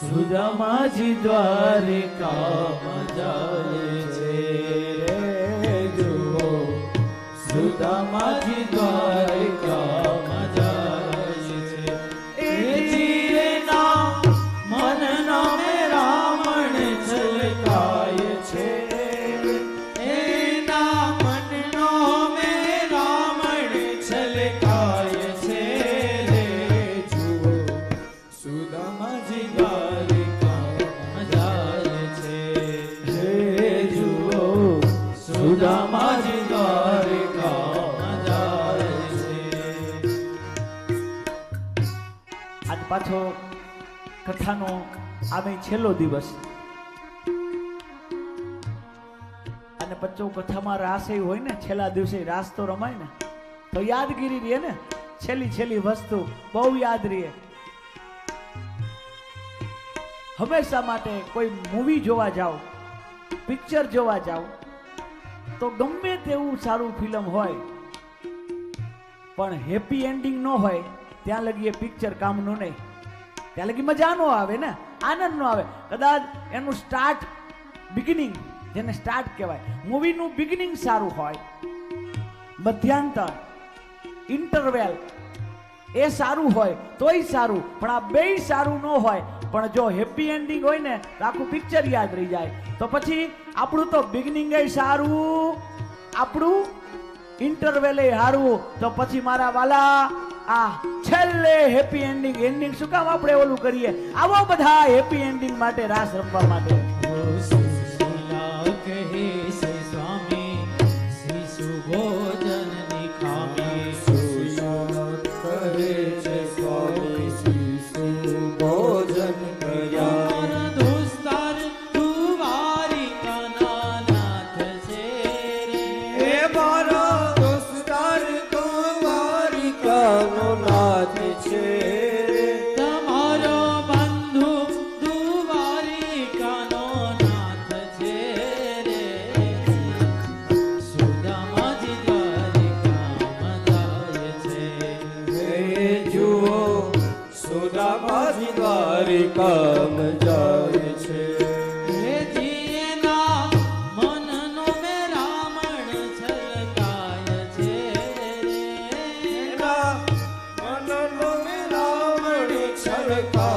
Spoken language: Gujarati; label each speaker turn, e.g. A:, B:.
A: સુદામાજી દ્વારિકામાં જાય છે
B: પાછો કથાનો આમે છેલ્લો દિવસ. અને પચ્ચો કથામાં રાસ એ હોય ને, છેલ્લા દિવસે રાસ તો રમાય ને, તો યાદગીરી રહે ને, છેલ્લી છેલ્લી વસ્તુ બહુ યાદ રહે. હંમેશા માટે કોઈ મૂવી જોવા જાઓ પિક્ચર જોવા જાઓ, તો ગમે તેવું સારું ફિલ્મ હોય, પણ હેપી એન્ડિંગ ન હોય ત્યાં લગી એ પિક્ચર કામનું નહીં. ત્યાં લગી મજા ન આવે ને? આનંદ નો આવે. કદાચ એનું સ્ટાર્ટ બિગિનિંગ જેને સ્ટાર્ટ કહેવાય મૂવીનું બિગિનિંગ સારું હોય. મધ્યાંતર ઇન્ટરવેલ એ સારું હોય, તોય સારું. પણ આ બેય સારું ન હોય. પણ જો હેપી એન્ડિંગ હોય ને, તો આખું પિક્ચર યાદ રહી જાય. તો પછી આપણું તો બિગિનિંગ સારું, આપણું ઇન્ટરવેલે હારવું તો પછી મારા વાલા આ છેલ્લે હેપી એન્ડિંગ એન્ડિંગ શું કામ આપણે ઓલું કરીએ? આવો બધા હેપી એન્ડિંગ માટે રાસ રમવા માટે.
A: કહે દ્વારિકાનો નાથ છે તમારો બંધુ દ્વારિકાનો નાથ છે રે। સુદામાજી દ્વારિકામાં જાય છે।
C: હે જુઓ સુદામાજી દ્વારિકામાં જાય
A: રે